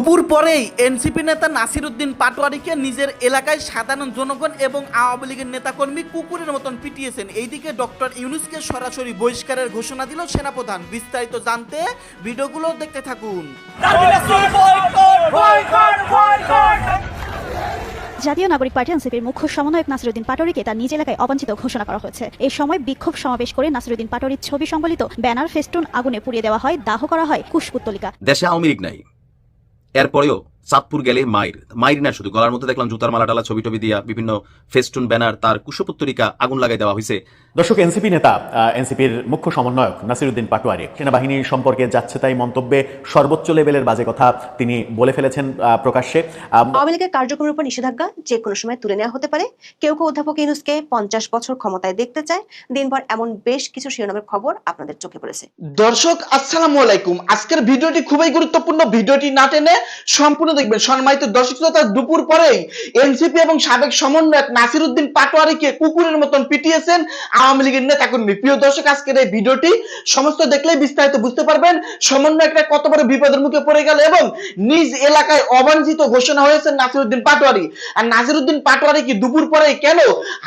দুপুর পরেই এনসিপি নেতা নাসির উদ্দিন পাটোয়ারিকে নিজের এলাকায় সাধারণ জনগণ এবং আওয়ামী লীগের নেতাকর্মী কুকুরের মতন পিটিয়েছেন। এইদিকে ডক্টর ইউনুসকে সরাসরি বহিষ্কারের ঘোষণা দিল সেনাপ্রধান। বিস্তারিত জানতে ভিডিওগুলো দেখতে থাকুন। জাতীয় নাগরিক পার্টি এনসিপির মুখ্য সমন্বয়ক নাসিরুদ্দিন পাটোয়ারিকে তার নিজ এলাকায় অবাঞ্ছিত ঘোষণা করা হয়েছে। এই সময় বিক্ষোভ সমাবেশ করে নাসিরুদ্দিন পাটোয়ারির ছবি সংবলিত ব্যানার ফেস্টুন আগুনে পুড়িয়ে দেওয়া হয় দাহ করা হয় কুশপুত্তলিকা দেশে আওয়ামী লীগ নাই। এরপরেও চাঁদপুর গেলে মায়ের মায়ের না শুধু গলার মধ্যে দেখলাম জুতার মালা টালা ছবি টবি দিয়া বিভিন্ন ফেস্টুন ব্যানার তার কুশপুত্তরিকা আগুন লাগাই দেওয়া হয়েছে দর্শক এনসিপি নেতা এনসিপির মুখ্য সমন্বয়ক নাসিরুদ্দিন পাটোয়ারি সেনাবাহিনী সম্পর্কে যাচ্ছে তাই মন্তব্যে সর্বোচ্চ লেভেলের বাজে কথা তিনি বলে ফেলেছেন প্রকাশ্যে। আওয়ামী লীগের কার্যক্রমের উপর নিষেধাজ্ঞা যে কোনো সময় তুলে নেওয়া হতে পারে। কেউ কেউ অধ্যাপক ইউনুসকে পঞ্চাশ বছর ক্ষমতায় দেখতে চায়। দিনভর এমন বেশ কিছু শিরোনামের খবর আপনাদের চোখে পড়েছে। দর্শক আসসালামু আলাইকুম। আজকের ভিডিওটি খুবই গুরুত্বপূর্ণ। ভিডিওটি না টেনে সম্পূর্ণ দেখবেন সম্মানিত দর্শক শ্রোতা, দুপুর পরেই এনসিপি এবং সাবেক সমন্বয়ক নাসির উদ্দিন পাটোয়ারিকে কুকুরের মতন পিটিয়েছেন আওয়ামী লীগের নেতাকর্মী প্রিয় দর্শক, আজকের এই ভিডিওটি সমস্ত দেখলেই বিস্তারিত বুঝতে পারবেন। সমন্বয়করা কত বড় বিপদের মুখে পড়ে গেল এবং নিজ এলাকায় অবাঞ্ছিত ঘোষণা হয়েছে নাসির উদ্দিন পাটোয়ারি। আর নাসির উদ্দিন পাটোয়ারি কি দুপুর পরে কেন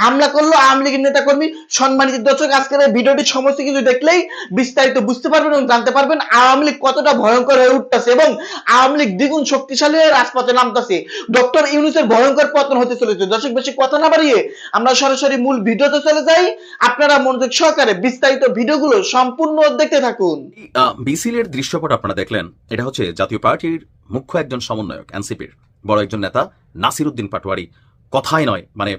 হামলা করল আওয়ামী লীগের নেতাকর্মী সম্মানিত দর্শক, আজকের এই ভিডিওটি সমস্ত কিছু দেখলেই বিস্তারিত বুঝতে পারবেন এবং জানতে পারবেন আওয়ামী লীগ কতটা ভয়ঙ্কর হয়ে উঠতেছে এবং আওয়ামী লীগ দ্বিগুণ শক্তিশালী হয়ে রাজপথে নামতেছে। ডক্টর ইউনুসের ভয়ঙ্কর পতন হতে চলেছে। দর্শক, বেশি কথা না বাড়িয়ে আমরা সরাসরি মূল ভিডিওতে চলে যাই। আপনারা মনোযোগ সহকারে বিস্তারিত ভিডিওগুলো সম্পূর্ণ দেখতে থাকুন। বিসিলের দৃশ্যপট আপনারা দেখলেন। এটা হচ্ছে জাতীয় পার্টির মুখ্য একজন সমন্বয়ক, এনসিপির। বড় একজন নেতা নাসির উদ্দিন পাটোয়ারি। কথাই নয় মানে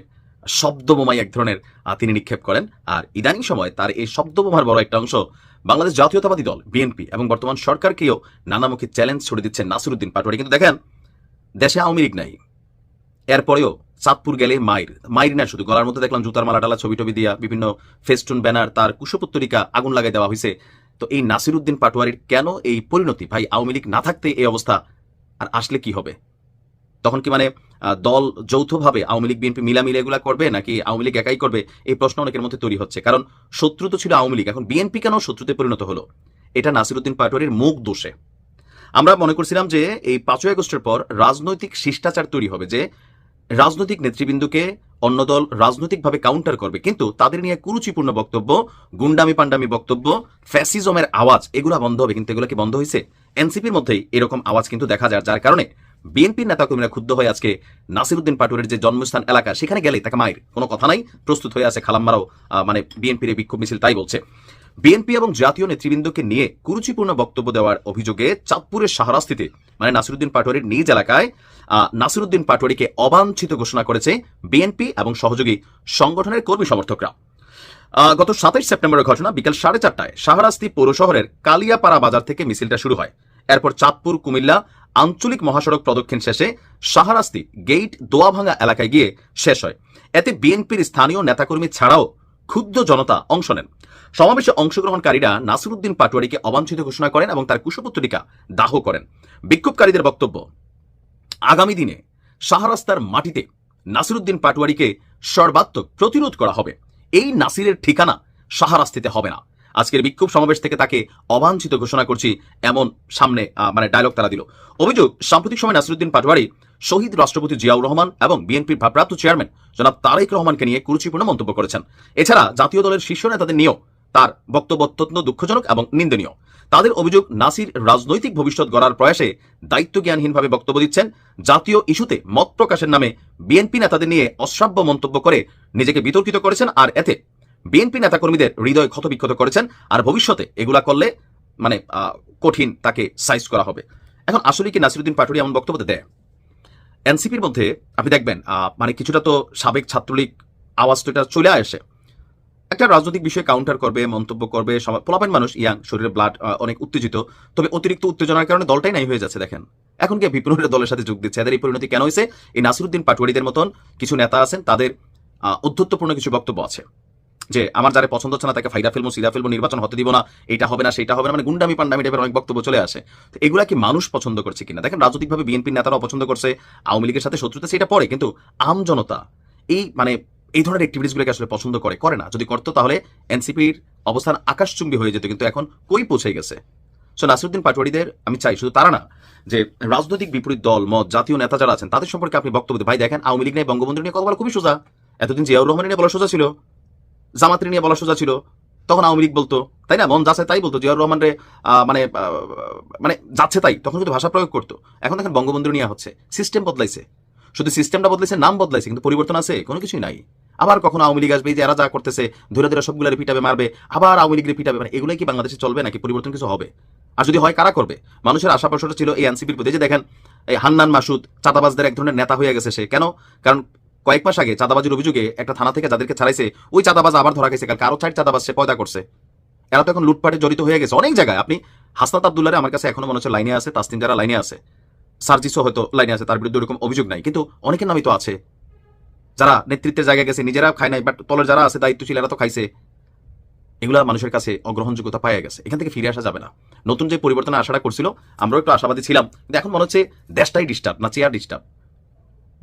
শব্দবোমাই এক ধরনের তিনি নিক্ষেপ করেন। আর ইদানিং সময় তার এই শব্দবোমার বড় একটা অংশ বাংলাদেশ জাতীয়তাবাদী দল, বিএনপি এবং বর্তমান সরকারকেও নানামুখী চ্যালেঞ্জ ছড়ে দিচ্ছেন নাসিরুদ্দিন পাটোয়ারি। কিন্তু দেখেন, দেশে আওয়ামী লীগ নাই। এরপরেও চাঁদপুর গেলে মায়ের মায়ের না শুধু, গলার মধ্যে দেখলাম জুতার মালা টালা ছবি টবি দিয়া বিভিন্ন ফেস্টুন ব্যানার, তার কুশপুত্তরিকা আগুন লাগাই দেওয়া হয়েছে তো এই নাসিরুদ্দিন পাটোয়ারির কেন এই পরিণতি? ভাই, আওয়ামী লীগ না থাকতে এই অবস্থা, আর আসলে কি হবে? তখন কি মানে দল যৌথভাবে আওয়ামী লীগ, বিএনপি মিলামিলে এগুলা করবে নাকি আওয়ামী লীগ একাই করবে? এই প্রশ্ন অনেকের মধ্যে তৈরি হচ্ছে। কারণ শত্রু তো ছিল আওয়ামী লীগ। এখন বিএনপি কেন শত্রুতে পরিণত হলো? এটা নাসিরুদ্দিন পাটোয়ারির মুখ দোষে। আমরা মনে করছিলাম যে এই পাঁচই আগস্টের পর রাজনৈতিক শিষ্টাচার তৈরি হবে যে রাজনৈতিক নেতৃবৃন্দকে অন্য দল রাজনৈতিকভাবে কাউন্টার করবে। কিন্তু তাদের নিয়ে কুরুচিপূর্ণ বক্তব্য, গুন্ডামি পান্ডামি বক্তব্য ফ্যাসিজমের আওয়াজ, এগুলা বন্ধ হবে। কিন্তু এগুলো কি বন্ধ হয়েছে এনসিপির মধ্যেই এরকম আওয়াজ কিন্তু দেখা যায়, যার কারণে বিএনপির নেতাকর্মীরা ক্ষুব্ধ হয়ে আজকে নাসিরুদ্দিন পাটুরের যে জন্মস্থান এলাকা, সেখানে গেলে তাকে মায়ের কোনো কথা নাই, প্রস্তুত হয়ে আছে খালাম্মারাও মানে বিএনপির এই বিক্ষোভ মিছিল, তাই বলছে। বিএনপি এবং জাতীয় নেতৃবৃন্দকে নিয়ে কুরুচিপূর্ণ বক্তব্য দেওয়ার অভিযোগে চাঁদপুরের সাহারাস্তিতে মানে নাসিরুদ্দিন পাটোয়ারির নিজ এলাকায় নাসিরুদ্দিন পাটোয়ারিকে অবাঞ্ছিত ঘোষণা করেছে বিএনপি এবং সহযোগী সংগঠনের কর্মী সমর্থকরা। গত সাতাইশ সেপ্টেম্বরের ঘটনা বিকেল সাড়ে চারটায় শাহরাস্তি পৌর শহরের কালিয়াপাড়া বাজার থেকে মিছিলটা শুরু হয়। এরপর চাঁদপুর, কুমিল্লা আঞ্চলিক মহাসড়ক প্রদক্ষিণ শেষে শাহরাস্তি গেইট দোয়াভাঙ্গা এলাকায় গিয়ে শেষ হয়। এতে বিএনপির স্থানীয় নেতাকর্মী ছাড়াও ক্ষুব্ধ জনতা অংশ নেন। সমাবেশে অংশগ্রহণকারীরা নাসিরুদ্দিন পাটোয়ারিকে অবাঞ্ছিত ঘোষণা করেন এবং তার কুশপুত্তরিকা দাহ করেন। বিক্ষোভকারীদের বক্তব্য, আগামী দিনে শাহরাস্তার মাটিতে নাসিরুদ্দিন পাটোয়ারিকে সর্বাত্মক প্রতিরোধ করা হবে। এই নাসিরের ঠিকানা শাহরাস্তিতে হবে না। আজকের বিক্ষোভ সমাবেশ থেকে তাকে অবাঞ্ছিত ঘোষণা করছি এমন সামনে মানে ডায়লগ তারা দিল। অভিযোগ, সাম্প্রতিক সময় নাসিরুদ্দিন পাটোয়ারি, শহীদ রাষ্ট্রপতি জিয়াউর রহমান এবং বিএনপির ভারপ্রাপ্ত চেয়ারম্যান জনাব তারেক রহমানকে নিয়ে কুরুচিপূর্ণ মন্তব্য করেছেন। এছাড়া জাতীয় দলের শীর্ষ নেতাদের নিয়েও তার বক্তব্য অত্যন্ত দুঃখজনক এবং নিন্দনীয়। তাদের অভিযোগ, নাসির রাজনৈতিক ভবিষ্যৎ গড়ার প্রয়াসে দায়িত্ব জ্ঞানহীনভাবে বক্তব্য দিচ্ছেন। জাতীয় ইস্যুতে মত প্রকাশের নামে বিএনপি নেতাদের নিয়ে অশ্রাব্য মন্তব্য করে নিজেকে বিতর্কিত করেছেন, আর এতে বিএনপি নেতাকর্মীদের হৃদয় ক্ষতবিক্ষত করেছেন আর ভবিষ্যতে এগুলা করলে মানে কঠিন তাকে সাইজ করা হবে। এখন আসলে কি নাসিরুদ্দিন পাটুরি এমন বক্তব্য দেয়? এনসিপির মধ্যে আপনি দেখবেন মানে কিছুটা তো সাবেক ছাত্রলীগ আওয়াজ তো এটা চলে আসে। একটা রাজনৈতিক বিষয়ে কাউন্টার করবে, মন্তব্য করবে পোলাপেন মানুষ, ইয়াং শরীরে ব্লাড অনেক উত্তেজিত। তবে অতিরিক্ত উত্তেজনার কারণে দলটাই নাই হয়ে যাচ্ছে, দেখেন। এখন কি বিপ্লবের দলের সাথে যোগ দিচ্ছে। এদের এই পরিণতি কেন হয়েছে? এই নাসিরুদ্দিন পাটুয়ারিদের মতন কিছু নেতা আছেন, তাদের অধ্যত্বপূর্ণ কিছু বক্তব্য আছে। যে আমার যারা পছন্দ হচ্ছে না, তাকে ফাইদা ফেলব সিরা ফেলব, নির্বাচন হতে দিব না এটা হবে না সেটা হবে না মানে গুন্ডামি, পান্ডামি টাইপের অনেক বক্তব্য চলে আসে। তো এগুলা কি মানুষ পছন্দ করছে কিনা? দেখেন, রাজনৈতিকভাবে বিএনপির নেতারাও পছন্দ করছে, আওয়ামী লীগের সাথে শত্রুতা, সেটা পরে কিন্তু আম জনতা এই মানে এই ধরনের অ্যাক্টিভিটিসগুলোকে আসলে পছন্দ করে করে না। যদি করতো, তাহলে এনসিপির অবস্থান আকাশচুম্বী হয়ে যেত, কিন্তু এখন কই পৌঁছে গেছে? সো নাসিরুদ্দিন পাটোয়ারিদের, আমি চাই শুধু তারা না, যে রাজনৈতিক বিপরীত দল, মত, জাতীয় নেতা যারা আছেন, তাদের সম্পর্কে আপনি বক্তব্য। ভাই, দেখেন, আওয়ামী লীগ নিয়ে বঙ্গবন্ধু নিয়ে কথা বলা খুবই সোজা। এতদিন জিয়াউর রহমান নিয়ে বলা সোজা ছিল। জামাতের নিয়ে বলা সোজা ছিল, তখন আওয়ামী লীগ বলতো, তাই না? মন যাচ্ছে তাই বলতো, জিয়াউর রহমান রে মানে মানে যাচ্ছে তাই, তখন কিন্তু ভাষা প্রয়োগ করতো। এখন দেখেন বঙ্গবন্ধু নিয়ে হচ্ছে সিস্টেম বদলাইছে। শুধু সিস্টেমটা বদলাইছে, নাম বদলাইছে, কিন্তু পরিবর্তন আছে, কোনো কিছুই নাই। আবার কখনো আওয়ামী লীগ আসবে যে এরা যা করতেছে, ধীরে ধরে সবগুলো পিটাবে, মারবে, আবার আওয়ামী লীগের পিটাবে মানে এগুলোই কি বাংলাদেশে চলবে নাকি পরিবর্তন কিছু হবে? আর যদি হয়, কারা করবে? মানুষের আশা প্রশ্নটা ছিল এই এনসিপির প্রতি। যে দেখেন, এই হান্নান মাসুদ চাঁদাবাজদের এক ধরনের নেতা হয়ে গেছে সে। কেন? কারণ কয়েক মাস আগে চাঁদাবাজির অভিযোগে একটা থানা থেকে যাদেরকে ছাড়াইছে, ওই চাঁদাবাজ আবার ধরা গেছে কালকে আরও চার চাঁদাবাজ সে পয়দা করছে। এরা তো এখন লুটপাটে জড়িত হয়ে গেছে অনেক জায়গায়। আপনি হাসনাত আবদুল্লারে আমার কাছে এখনও মনে হচ্ছে লাইনে আছে তাসতিন যারা লাইনে আছে, সার্জিসও হয়তো লাইনে আছে, তার বিরুদ্ধে ওরকম অভিযোগ নাই। কিন্তু অনেকের নামই তো আছে। যারা নেতৃত্বের জায়গায় গেছে নিজেরা খায় নাই বাট তলের যারা আছে, দায়িত্বশীল, এরা তো খাইছে। এগুলা মানুষের কাছে অগ্রহণযোগ্যতা পাওয়া গেছে। এখান থেকে ফিরে আসা যাবে না। নতুন যে পরিবর্তন আশাটা করছিল, আমরাও একটু আশাবাদী ছিলাম। কিন্তু এখন মনে হচ্ছে দেশটাই ডিস্টার্ব না চেয়ার ডিস্টার্ব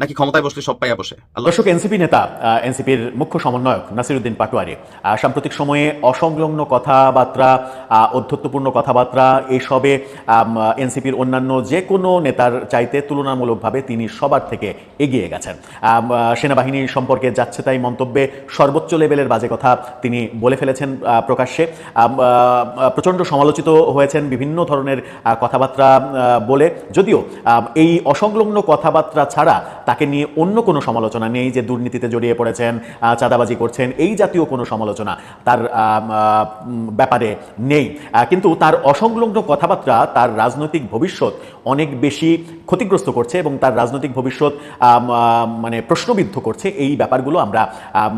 নাকি ক্ষমতায় বসলে সব পাইয়া বসে? দর্শক, এনসিপি নেতা এনসিপির মুখ্য সমন্বয়ক নাসিরুদ্দিন পাটোয়ারি সাম্প্রতিক সময়ে অসংলগ্ন কথাবার্তা অধ্যত্বপূর্ণ কথাবার্তা, এসবে এনসিপির অন্যান্য যে কোনো নেতার চাইতে তুলনামূলকভাবে তিনি সবার থেকে এগিয়ে গেছেন। সেনাবাহিনী সম্পর্কে যাচ্ছে তাই মন্তব্যে সর্বোচ্চ লেভেলের বাজে কথা তিনি বলে ফেলেছেন প্রকাশ্যে। প্রচণ্ড সমালোচিত হয়েছেন বিভিন্ন ধরনের কথাবার্তা বলে। যদিও এই অসংলগ্ন কথাবার্তা ছাড়া তাকে নিয়ে অন্য কোনো সমালোচনা নেই যে দুর্নীতিতে জড়িয়ে পড়েছেন চাঁদাবাজি করছেন এই জাতীয় কোনো সমালোচনা তার ব্যাপারে নেই। কিন্তু তার অসংলগ্ন কথাবার্তা তার রাজনৈতিক ভবিষ্যৎ অনেক বেশি ক্ষতিগ্রস্ত করছে এবং তার রাজনৈতিক ভবিষ্যৎ মানে প্রশ্নবিদ্ধ করছে। এই ব্যাপারগুলো আমরা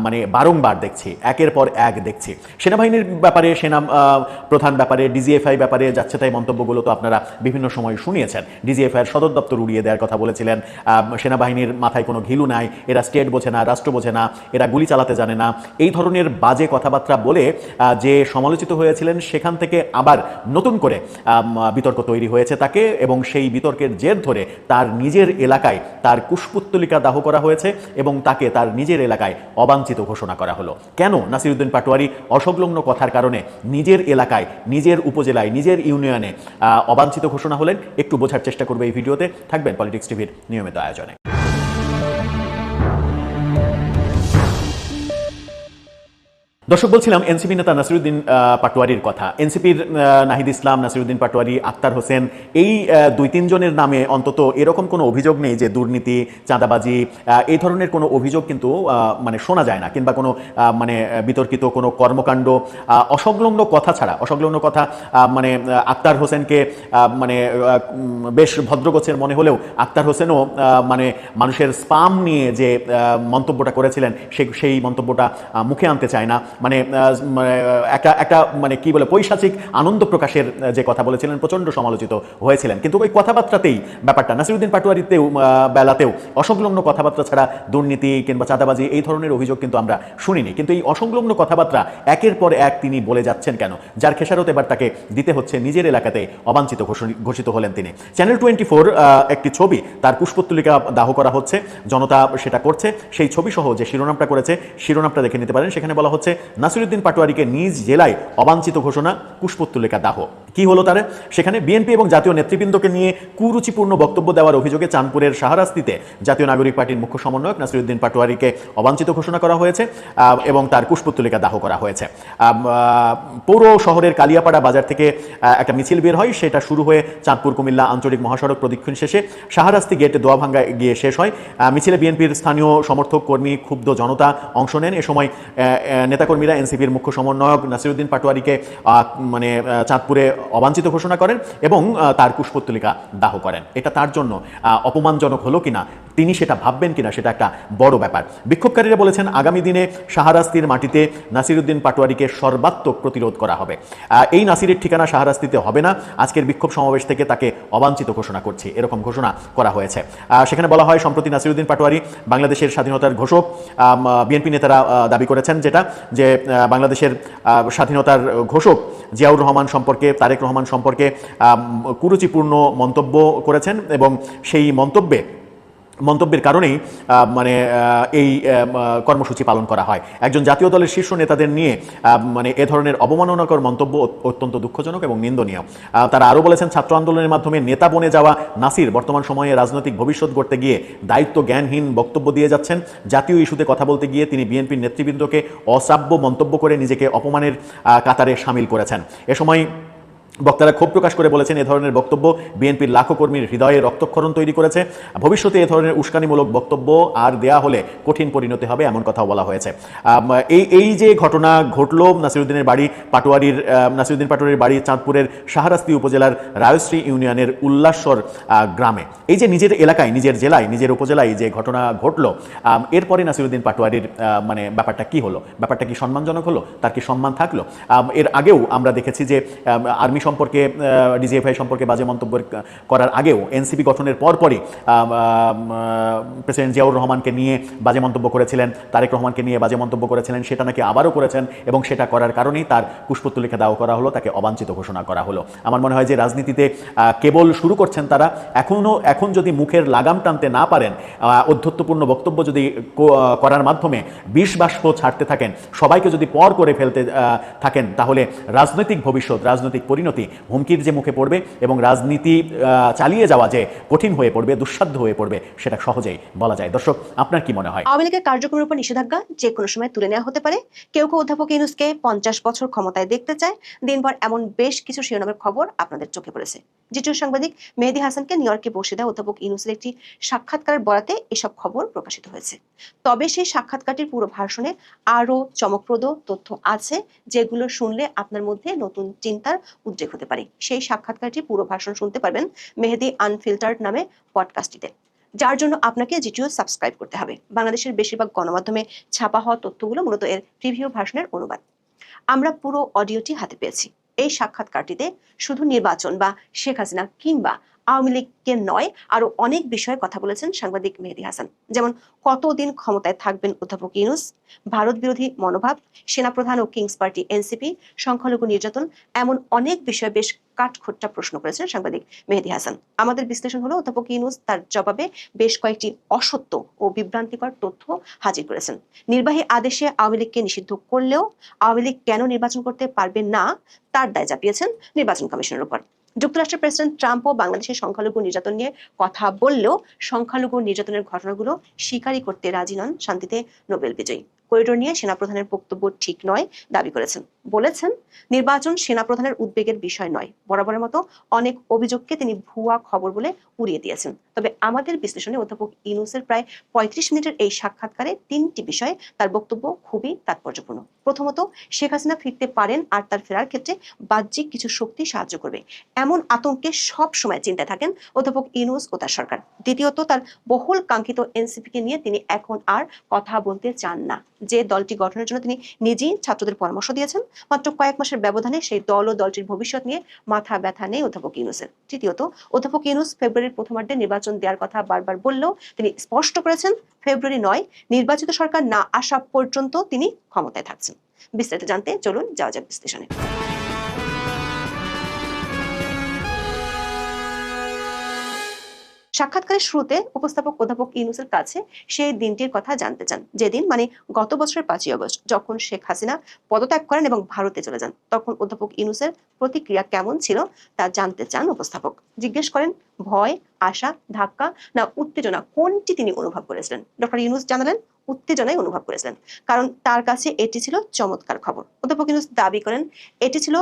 মানে বারংবার দেখছি একের পর এক দেখছি। সেনাবাহিনীর ব্যাপারে সেনা প্রধান ব্যাপারে ডিজিএফআই ব্যাপারে যাচ্ছে তাই মন্তব্যগুলো তো আপনারা বিভিন্ন সময় শুনিয়েছেন। ডিজিএফআই এর সদর দপ্তর উড়িয়ে দেওয়ার কথা বলেছিলেন আহ, সেনাবাহিনীর মাথায় কোনো ঘিলু নাই, এরা স্টেট বোঝে না, রাষ্ট্র বোঝে না, এরা গুলি চালাতে জানে না। এই ধরনের বাজে কথাবার্তা বলে যে সমালোচিত হয়েছিলেন, সেখান থেকে আবার নতুন করে বিতর্ক তৈরি হয়েছে তাকে এবং সেই বিতর্কের জের ধরে তার নিজের এলাকায় তার কুশপুত্তলিকা দাহ করা হয়েছে এবং তাকে তার নিজের এলাকায় অবাঞ্ছিত ঘোষণা করা হলো। কেন? নাসিরুদ্দিন পাটোয়ারি অসংলগ্ন কথার কারণে নিজের এলাকায়, নিজের উপজেলায়, নিজের ইউনিয়নে অবাঞ্ছিত ঘোষণা হলেন। একটু বোঝার চেষ্টা করবে এই ভিডিওতে। থাকবেন পলিটিক্স টিভির নিয়মিত আয়োজনে। দর্শক, বলছিলাম এনসিপি নেতা নাসিরুদ্দিন পাটোয়ারির কথা। এনসিপির নাহিদ ইসলাম, নাসিরুদ্দিন পাটোয়ারি, আক্তার হোসেন, এই দুই তিনজনের নামে অন্তত এরকম কোনো অভিযোগ নেই যে দুর্নীতি, চাঁদাবাজি এই ধরনের কোনো অভিযোগ কিন্তু মানে শোনা যায় না। কিংবা কোনো মানে বিতর্কিত কোনো কর্মকাণ্ড অসংলগ্ন কথা ছাড়া, অসংলগ্ন কথা মানে আক্তার হোসেনকে মানে বেশ ভদ্রগোছের মনে হলেও আক্তার হোসেনও মানে মানুষের স্পাম নিয়ে যে মন্তব্যটা করেছিলেন, সে- সেই মন্তব্যটা মুখে আনতে চায় না। মানে মানে একটা একটা মানে কি বলে, পৈশাচিক আনন্দ প্রকাশের যে কথা বলেছিলেন, প্রচণ্ড সমালোচিত হয়েছিলেন। কিন্তু ওই কথাবার্তাতেই ব্যাপারটা, নাসিরুদ্দিন পাটোয়ারিতেও বেলাতেও অসংলগ্ন কথাবার্তা ছাড়া দুর্নীতি কিংবা চাঁদাবাজি, এই ধরনের অভিযোগ কিন্তু আমরা শুনিনি। কিন্তু এই অসংলগ্ন কথাবার্তা একের পর এক তিনি বলে যাচ্ছেন কেন? যার খেসারত এবার তাকে দিতে হচ্ছে নিজের এলাকাতে অবাঞ্ছিত ঘোষিত হলেন তিনি। চ্যানেল টোয়েন্টি ফোর একটি ছবি, তার পুষ্পত্তলিকা দাহ করা হচ্ছে, জনতা সেটা করছে। সেই ছবি সহ যে শিরোনামটা করেছে, শিরোনামটা দেখে নিতে পারেন। সেখানে বলা হচ্ছে নাসিরুদ্দিন পাটোয়ারিকে নিজ জেলায় অবাঞ্ছিত ঘোষণা পুষ্পত্তলিকা দাহ। কি হলো তার? সেখানে বিএনপি এবং জাতীয় নেতৃবৃন্দকে নিয়ে কুরুচিপূর্ণ বক্তব্য দেওয়ার অভিযোগে চাঁদপুরের সাহারাস্তিতে জাতীয় নাগরিক পার্টির মুখ্য সমন্বয়ক নাসিরুদ্দিন পাটোয়ারিকে অবাঞ্ছিত ঘোষণা করা হয়েছে এবং তার কুশপুত্তলিকা দাহ করা হয়েছে। পৌর শহরের কালিয়াপাড়া বাজার থেকে একটা মিছিল বের হয়, সেটা শুরু হয়ে চাঁদপুর, কুমিল্লা আঞ্চলিক মহাসড়ক প্রদক্ষিণ শেষে সাহারাস্তি গেট দোয়াভাঙ্গা গিয়ে শেষ হয়। মিছিলে বিএনপির স্থানীয় সমর্থক, কর্মী, ক্ষুব্ধ জনতা অংশ নেন। এ সময় নেতাকর্মীরা এনসিপির মুখ্য সমন্বয়ক নাসিরুদ্দিন পাটোয়ারিকে মানে চাঁদপুরে অবাঞ্ছিত ঘোষণা করেন এবং তার কুশপত্তলিকা দাহ করেন। এটা তার জন্য অপমানজনক হলো কিনা তিনি সেটা ভাববেন কিনা সেটা একটা বড় ব্যাপার। বিক্ষোভকারীরা বলেছেন, আগামী দিনে শাহরাস্তির মাটিতে নাসিরুদ্দিন পাটোয়ারিকে সর্বাত্মক প্রতিরোধ করা হবে। এই নাসিরের ঠিকানা শাহরাস্তিতে হবে না। আজকের বিক্ষোভ সমাবেশ থেকে তাকে অবাঞ্ছিত ঘোষণা করছি। এরকম ঘোষণা করা হয়েছে। সেখানে বলা হয়, সম্প্রতি নাসিরুদ্দিন পাটোয়ারি বাংলাদেশের স্বাধীনতার ঘোষক বিএনপি নেতারা দাবি করেছেন যেটা, যে বাংলাদেশের স্বাধীনতার ঘোষক জিয়াউর রহমান সম্পর্কে, তারেক রহমান সম্পর্কে কুরুচিপূর্ণ মন্তব্য করেছেন এবং সেই মন্তব্যে মন্তব্যের কারণেই মানে এই কর্মসূচি পালন করা হয়। একজন জাতীয় দলের শীর্ষ নেতাদের নিয়ে মানে এ ধরনের অবমাননাকর মন্তব্য অত্যন্ত দুঃখজনক এবং নিন্দনীয়। তারা আরও বলেছেন, ছাত্র আন্দোলনের মাধ্যমে নেতা বনে যাওয়া নাসির বর্তমান সময়ে রাজনৈতিক ভবিষ্যৎ গড়তে গিয়ে দায়িত্ব জ্ঞানহীন বক্তব্য দিয়ে যাচ্ছেন। জাতীয় ইস্যুতে কথা বলতে গিয়ে তিনি বিএনপির নেতৃবৃন্দকে অশ্রাব্য মন্তব্য করে নিজেকে অপমানের কাতারে সামিল করেছেন। এ সময় বক্তারা ক্ষোভ প্রকাশ করে বলেছেন, এ ধরনের বক্তব্য বিএনপির লাখো কর্মীর হৃদয়ে রক্তক্ষরণ তৈরি করেছে। ভবিষ্যতে এ ধরনের উস্কানিমূলক বক্তব্য আর দেয়া হলে কঠিন পরিণতি হবে, এমন কথাও বলা হয়েছে। এই এই যে ঘটনা ঘটলো নাসিরুদ্দিনের বাড়ি পাটোয়ারির নাসিরুদ্দিন পাটোয়ারির বাড়ি চাঁদপুরের সাহারাস্তি উপজেলার রায়শ্রী ইউনিয়নের উল্লাসর গ্রামে। এই যে নিজের এলাকায়, নিজের জেলায়, নিজের উপজেলায় যে ঘটনা ঘটলো এরপরে নাসিরুদ্দিন পাটোয়ারির মানে ব্যাপারটা কি হলো? ব্যাপারটা কি সম্মানজনক হলো? তার কি সম্মান থাকল? এর আগেও আমরা দেখেছি যে আর্মি সম্পর্কে ডিজিএফআই সম্পর্কে বাজে মন্তব্য করার আগেও এনসিপি গঠনের পরপরই প্রেসিডেন্ট জিয়াউর রহমানকে নিয়ে বাজে মন্তব্য করেছিলেন, তারেক রহমানকে নিয়ে বাজে মন্তব্য করেছিলেন, সেটা নাকি আবারও করেছেন এবং সেটা করার কারণেই তার পুষ্পতুলিকা দাও করা হলো, তাকে অবাঞ্ছিত ঘোষণা করা হলো। আমার মনে হয় যে রাজনীতিতে কেবল শুরু করছেন তারা এখনও এখন যদি মুখের লাগাম টানতে না পারেন অধ্যত্বপূর্ণ বক্তব্য যদি করার মাধ্যমে বিষ বাষ্প ছাড়তে থাকেন, সবাইকে যদি পর করে ফেলতে থাকেন, তাহলে রাজনৈতিক ভবিষ্যৎ, রাজনৈতিক পরিণতি হুমকির যে মুখে পড়বে এবং রাজনীতি চালিয়ে যাওয়া যে কঠিন হয়ে পড়বে, দুঃসাধ্য হয়ে পড়বে, সেটা সহজেই বলা যায়। দর্শক, আপনার কি মনে হয়? আওয়ামী লীগের কার্যক্রমের উপর নিষেধাজ্ঞা যে কোনো সময় তুলে নেওয়া হতে পারে। কেউ কেউ অধ্যাপক ইউনুসকে পঞ্চাশ বছর ক্ষমতায় দেখতে চায়। দিনভর এমন বেশ কিছু শিরোনামের খবর আপনাদের চোখে পড়েছে। জিটিও সাংবাদিক মেহেদি হাসানকে নিউ ইয়র্কে বসে দেওয়া অধ্যাপক ইউনুসের একটি সাক্ষাৎকারের বরাতে এসব খবর প্রকাশিত হয়েছে। তবে সেই সাক্ষাৎকারটির পুরো ভাষণে আরও চমকপ্রদ তথ্য আছে, যেগুলো শুনলে আপনার মধ্যে নতুন চিন্তার উদ্রেক হতে পারে। সেই সাক্ষাৎকারটি পুরো ভাষণ শুনতে পারবেন মেহেদি আনফিল্টার্ড নামে পডকাস্টটিতে। যার জন্য আপনাকে জিটিও সাবস্ক্রাইব করতে হবে। বাংলাদেশের বেশিরভাগ গণমাধ্যমে ছাপা হওয়া তথ্যগুলো মূলত এর প্রিভিউ ভাষণের অনুবাদ। আমরা পুরো অডিওটি হাতে পেয়েছি। এই সাক্ষাৎকারটিতে শুধু নির্বাচন বা শেখ হাসিনা কিংবা আওয়ামী লীগকে নয়, আরও অনেক বিষয়ে কথা বলেছেন সাংবাদিক মেহেদি হাসান। যেমন, কতদিন ক্ষমতায় থাকবেন অধ্যাপক ইউনুস? ভারত বিরোধী মনোভাব, সেনাপ্রধান ও কিংস পার্টি এনসিপি, সংখ্যালঘু নির্যাতন, এমন অনেক বিষয়ে বেশ কাঠখোট্টা প্রশ্ন করেছেন সাংবাদিক মেহেদি হাসান। আমাদের বিশ্লেষণ হলো, অধ্যাপক ইউনুস তার জবাবে বেশ কয়েকটি অসত্য ও বিভ্রান্তিকর তথ্য হাজির করেছেন। নির্বাহী আদেশে আওয়ামী লীগকে নিষিদ্ধ করলেও আওয়ামী লীগ কেন নির্বাচন করতে পারবে না, তার দায় চাপিয়েছেন নির্বাচন কমিশনের উপর। যুক্তরাষ্ট্রের প্রেসিডেন্ট ট্রাম্পও বাংলাদেশের সংখ্যালঘু নির্যাতন নিয়ে কথা বললেও সংখ্যালঘু নির্যাতনের ঘটনাগুলো স্বীকারই করতে রাজি নন শান্তিতে নোবেল বিজয়ী। করিডোর নিয়ে সেনাপ্রধানের বক্তব্য ঠিক নয়, দাবি করেছেন। বলেছেন, নির্বাচন সেনাপ্রধানের উদ্বেগের বিষয় নয়। বরাবরের মতো অনেক অভিযোগকে তিনি ভুয়া খবর বলে উড়িয়ে দিয়েছেন। তবে আমাদের বিশ্লেষণে অধ্যাপক ইনুসের প্রায় পঁয়ত্রিশ মিনিটের এই সাক্ষাৎকারে তিনটি বিষয়ে তার বক্তব্য খুবই তাৎপর্যপূর্ণ। প্রথমত, শেখ হাসিনা ফিরতে পারেন আর তার ফেরার ক্ষেত্রে বাহ্যিক কিছু শক্তি সাহায্য করবে। এমন আতঙ্কে সব সময় চিন্তায় থাকেন অধ্যাপক ইনুস ও তার সরকার। দ্বিতীয়ত, তার বহুল কাঙ্ক্ষিত এনসিপিকে নিয়ে তিনি এখন আর কথা বলতে চান না। যে দলটি গঠনের জন্য তিনি নিজেই ছাত্রদের পরামর্শ দিয়েছেন। মাত্র কয়েক মাসের ব্যবধানে সেই দল ও দলটির ভবিষ্যৎ নিয়ে মাথা ব্যথা নেই অধ্যাপক ইউনুসের। তৃতীয়ত, অধ্যাপক ইউনুস ফেব্রুয়ারির প্রথমার্ধে নির্বাচন দেওয়ার কথা বারবার বললেও তিনি স্পষ্ট করেছেন, ফেব্রুয়ারি নয়, নির্বাচিত সরকার না আসা পর্যন্ত তিনি ক্ষমতায় থাকছেন। বিস্তারিত জানতে চলুন যাওয়া যাক বিশ্লেষণে। সাক্ষাৎকারের শুরুতে উপস্থাপক অধ্যাপক ইউনুসের কাছে সেই দিনটির কথা জানতে চান। যেদিন মানে গত বছরের পাঁচই আগস্ট, যখন শেখ হাসিনা পদত্যাগ করেন এবং ভারতে চলে যান, তখন অধ্যাপক ইউনুসের প্রতিক্রিয়া কেমন ছিল তা জানতে চান উপস্থাপক। জিজ্ঞেস করেন, ভয়, আশা, ধাক্কা না উত্তেজনা কোনটি তিনি অনুভব করেছিলেন? ডক্টর ইউনুস জানালেন, উত্তেজনাই অনুভব করেছিলেন, কারণ তার কাছে এটি ছিল চমৎকার খবর। অধ্যাপক ইউনুস দাবি করেন, এটি ছিল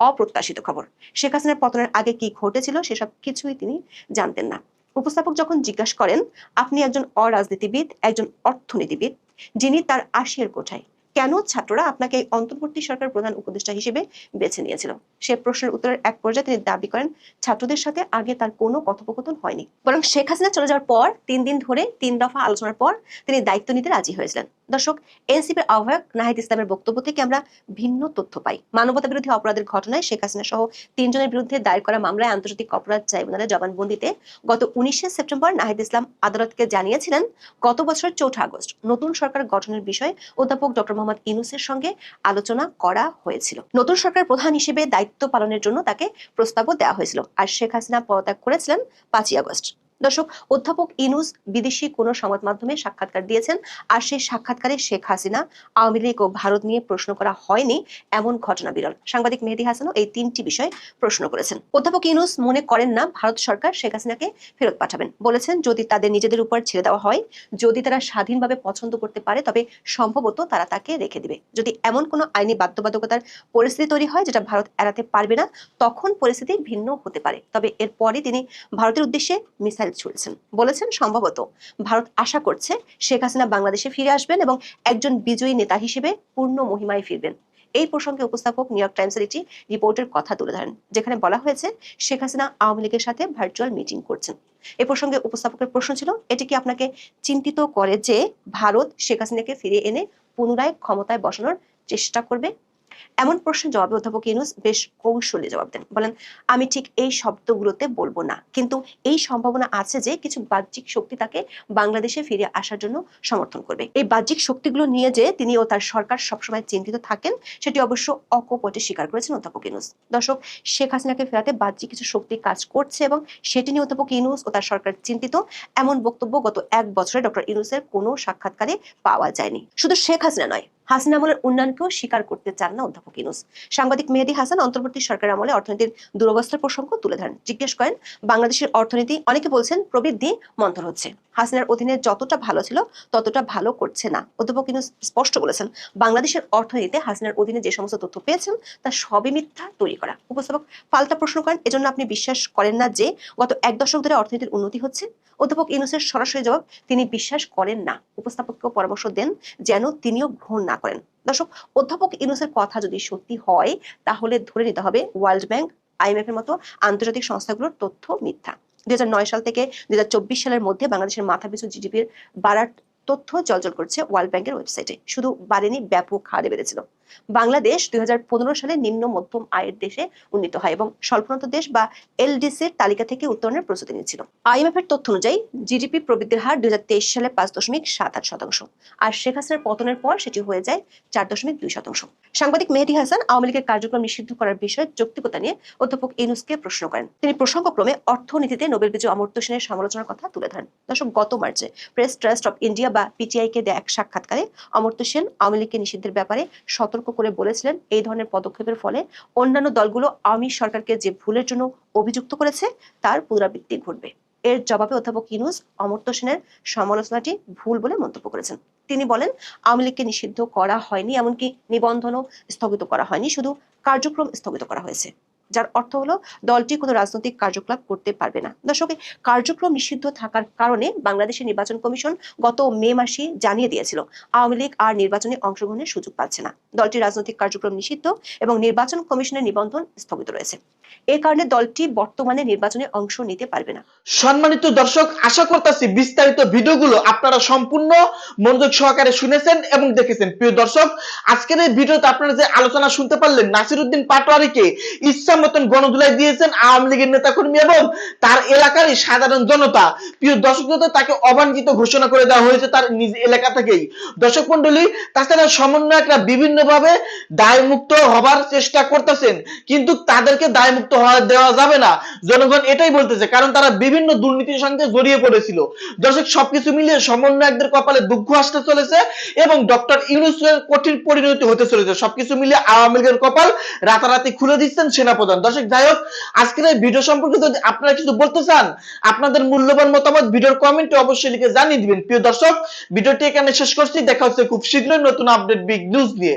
অপ্রত্যাশিত খবর। শেখ হাসিনার পতনের আগে কি ঘটেছিল সেসব কিছুই তিনি জানতেন না। উপস্থাপক যখন জিজ্ঞাসা করেন, আপনি একজন অরাজনীতিবিদ, একজন অর্থনীতিবিদ, যিনি তার আশির কোঠায়, কেন ছাত্ররা আপনাকে এই অন্তর্বর্তী সরকার প্রধান উপদেষ্টা হিসেবে বেছে নিয়েছিল? সে প্রশ্নের উত্তরের এক পর্যায়ে তিনি দাবি করেন, ছাত্রদের সাথে আগে তার কোনো কথোপকথন হয়নি। বরং শেখ হাসিনা চলে যাওয়ার পর, তিন দিন ধরে তিন দফা আলোচনার পর তিনি দায়িত্ব নিতে রাজি হয়েছিলেন। দর্শক, এনসিপির আহ্বায়ক নাহিদ ইসলামের বক্তব্য থেকে আমরা ভিন্ন তথ্য পাই। মানবতা বিরোধী অপরাধের ঘটনায় শেখ হাসিনা সহ তিনজনের বিরুদ্ধে দায়ের করা মামলায় আন্তর্জাতিক অপরাধ ট্রাইব্যুনালের জবানবন্দিতে গত উনিশে সেপ্টেম্বর নাহিদ ইসলাম আদালতকে জানিয়েছিলেন, গত বছর চৌঠা আগস্ট নতুন সরকার গঠনের বিষয়ে অধ্যাপক ডক্টর মোহাম্মদ ইনুসের সঙ্গে আলোচনা করা হয়েছিল। নতুন সরকার প্রধান হিসেবে দায়িত্ব পালনের জন্য তাকে প্রস্তাবও দেওয়া হয়েছিল। আর শেখ হাসিনা পদত্যাগ করেছিলেন পাঁচই আগস্ট। দর্শক, অধ্যাপক ইনুস বিদেশি কোনো সংবাদ মাধ্যমে সাক্ষাৎকার দিয়েছেন আর সেই সাক্ষাৎকারে শেখ হাসিনা আওয়ামী লীগ ও ভারত নিয়ে প্রশ্ন করা হয়নি এমন ঘটনা বিরল। সাংবাদিক মেহেদি হাসানও এই তিনটি বিষয় প্রশ্ন করেছেন। অধ্যাপক ইনুস মনে করেন না ভারত সরকার শেখ হাসিনাকে ফেরত পাঠাবেন। বলেছেন, যদি তাদের নিজেদের উপর ছেড়ে দেওয়া হয়, যদি তারা স্বাধীনভাবে পছন্দ করতে পারে, তবে সম্ভবত তারা তাকে রেখে দিবে। যদি এমন কোনো আইনি বাধ্যবাধকতার পরিস্থিতি তৈরি হয় যেটা ভারত এড়াতে পারবে না, তখন পরিস্থিতি ভিন্ন হতে পারে। তবে এরপরে তিনি ভারতের উদ্দেশ্যে মিসাইল ছুড়েছেন বলেছেন, সম্ভবত ভারত আশা করছে শেখ হাসিনা বাংলাদেশে ফিরে আসবেন এবং একজন বিজয়ী নেতা হিসেবে পূর্ণ মহিমায় ফিরবেন। এই প্রসঙ্গে উপস্থাপক নিউ ইয়র্ক টাইমসের একটি রিপোর্টের কথা তুলে ধরেন, যেখানে বলা হয়েছে শেখ হাসিনা আওয়ামী লীগের সাথে ভার্চুয়াল মিটিং করছেন। এই প্রসঙ্গে উপস্থাপকের প্রশ্ন ছিল, এটি কি আপনাকে চিন্তিত করে যে ভারত শেখ হাসিনাকে ফিরিয়ে এনে পুনরায় ক্ষমতায় বসানোর চেষ্টা করবে? এমন প্রশ্নের জবাবে অধ্যাপক ইউনুস বেশ কৌশলে জবাব দেন। বলেন, আমি ঠিক এই শব্দগুলোতে বলব না। কিন্তু এই সম্ভাবনা আছে যে কিছু বাহ্যিক শক্তি তাকে বাংলাদেশে ফিরে আসার জন্য সমর্থন করবে। এই বাহ্যিক শক্তিগুলো নিয়ে যে তিনি ও তার সরকার সবসময় চিন্তিত থাকেন, সেটি অবশ্য অকপটে স্বীকার করেছেন অধ্যাপক ইউনুস। দর্শক, শেখ হাসিনাকে ফেরাতে বাহ্যিক কিছু শক্তি কাজ করছে এবং সেটি নিয়ে অধ্যাপক ইউনুস ও তার সরকার চিন্তিত। এমন বক্তব্য গত এক বছরে ডক্টর ইউনুসের কোনো সাক্ষাৎকারে পাওয়া যায়নি। শুধু শেখ হাসিনা নয় হাসিনা আমলের উন্নয়নকেও স্বীকার করতে চান না অধ্যাপক ইউনুস। সাংবাদিক মেহেদি হাসান অন্তর্বর্তী সরকার আমলে অর্থনীতির দুরবস্থার প্রসঙ্গ তুলে ধরেন। জিজ্ঞেস করেন, বাংলাদেশের অর্থনীতি, অনেকে বলছেন প্রবৃদ্ধি মন্থর হচ্ছে। হাসিনার অধীনে যতটা ভালো ছিল, ততটা ভালো করছে না। অধ্যাপক ইউনুস স্পষ্ট বলেছেন, বাংলাদেশের অর্থনীতিতে হাসিনার অধীনে যে সমস্ত তথ্য পেয়েছেন, তা সবই মিথ্যা তৈরি করা। উপস্থাপক পাল্টা প্রশ্ন করেন, এজন্য আপনি বিশ্বাস করেন না যে গত এক দশক ধরে অর্থনীতির উন্নতি হচ্ছে? অধ্যাপক ইনুসের সরাসরি জবাব, তিনি বিশ্বাস করেন না। উপস্থাপককেও পরামর্শ দেন যেন তিনিও গ্রহণ না করেন। দর্শক, অধ্যাপক ইউনুসের কথা যদি সত্যি হয়, তাহলে ধরে নিতে হবে ওয়ার্ল্ড ব্যাংক আইএমএফ এর মতো আন্তর্জাতিক সংস্থাগুলোর তথ্য মিথ্যা। দুই হাজার নয় সাল থেকে দুই হাজার চব্বিশ সালের মধ্যে বাংলাদেশের মাথাপিছু জিডিপির বাড়ার তথ্য জলজল করছে ওয়ার্ল্ড ব্যাংকের ওয়েবসাইটে। শুধু বাড়েনি, ব্যাপক হারে বেড়েছিল। বাংলাদেশ দুই হাজার পনেরো সালে নিম্ন মধ্যম আয়ের দেশে উন্নীত হয় এবং স্বল্পোন্নত দেশ বা এলডিসির তালিকা থেকে উত্তরণের প্রস্তুতি নিচ্ছিল। আইএমএফ এর তথ্য অনুযায়ী, জিডিপি প্রবৃদ্ধির হার দুই সালে পাঁচ দশমিক সাত আট শতাংশ আর শেখ হাসিনার পতনের পর সেটি হয়ে যায় চার দশমিক দুই শতাংশ। সাংবাদিক মেহেদি হাসান আওয়ামী লীগের কার্যক্রম নিষিদ্ধ করার বিষয়ে যৌক্তিকতা নিয়ে অধ্যাপক ইনুসকে প্রশ্ন করেন। তিনি প্রসঙ্গক্রমে অর্থনীতিতে নোবেল বিজয়ী অমর্ত্য সেনের সমালোচনার কথা তুলে ধরেন। দর্শক, গত মার্চে প্রেস ট্রাস্ট অফ ইন্ডিয়া বা পিটিআই কে দেয়া এক সাক্ষাৎকারে অমর্ত্য সেন আওয়ামী লীগকে নিষিদ্ধের ব্যাপারে সতর্ক করে বলেছিলেন এই ধরনের পদক্ষেপের ফলে অন্যান্য দলগুলো আওয়ামী সরকারকে যে ভুলের জন্য অভিযুক্ত করেছে, তার পুনরাবৃত্তি ঘটবে। এর জবাবে অধ্যাপক ইনুস অমর্ত্য সেনের সমালোচনাটি ভুল বলে মন্তব্য করেছেন। তিনি বলেন, আওয়ামী লীগকে নিষিদ্ধ করা হয়নি, এমনকি নিবন্ধনও স্থগিত করা হয়নি, শুধু কার্যক্রম স্থগিত করা হয়েছে। যার অর্থ হলো দলটি কোনো রাজনৈতিক কার্যকলাপ করতে পারবে না। দর্শক কার্যক্রম নিষিদ্ধ থাকার কারণে বাংলাদেশের নির্বাচন কমিশন গত মে মাসে জানিয়ে দিয়েছিল, আওয়ামী লীগ আর নির্বাচনে অংশগ্রহণের সুযোগ পাচ্ছে না। দলটির রাজনৈতিক কার্যক্রম নিষিদ্ধ এবং নির্বাচন কমিশনের নিবন্ধন স্থগিত রয়েছে। এ কারণে দলটি বর্তমানে নির্বাচনে অংশ নিতে পারবে না। সম্মানিত দর্শক, আশা করতেছি বিস্তারিত ভিডিওগুলো আপনারা সম্পূর্ণ মনোযোগ সহকারে শুনেছেন এবং দেখেছেন। প্রিয় দর্শক, আজকের এই ভিডিওতে আপনারা যে আলোচনা শুনতে পারলেন নাসিরউদ্দিন পাটোয়ারিকে ইচ্ছা মতন গণধুলাই দিয়েছেন আওয়ামী লীগের নেতাকর্মী এবং তার এলাকারই সাধারণ জনতা। প্রিয় দর্শক তাকে অবাঞ্ছিত ঘোষণা করে দেওয়া হয়েছে তার নিজ এলাকা থেকেই। দর্শক মন্ডলী তাছাড়া সমন্বয়করা বিভিন্ন ভাবে দায়মুক্ত হবার চেষ্টা করতেছেন, কিন্তু তাদেরকে দায়মুক্ত হওয়া দেওয়া যাবে না। জনগণ এটাই বলতেছে, কারণ তারা বিভিন্ন দুর্নীতির সঙ্গে জড়িয়ে পড়েছিল। দর্শক, সবকিছু মিলিয়ে সমন্বয়কদের কপালে দুঃখ আসতে চলেছে এবং ডক্টর ইউনুসের কঠিন পরিণতি হতে চলেছে। সবকিছু মিলিয়ে আওয়ামী লীগের কপাল রাতারাতি খুলে দিচ্ছেন সেনাপ্রধান। দর্শক, যাই হোক, আজকের এই ভিডিও সম্পর্কে যদি আপনারা কিছু বলতে চান, আপনাদের মূল্যবান মতামত ভিডিওর কমেন্টে অবশ্যই লিখে জানিয়ে দিবেন। প্রিয় দর্শক ভিডিওটি এখানে শেষ করছি। দেখা হচ্ছে খুব শীঘ্রই নতুন আপডেট বিগ নিউজ নিয়ে।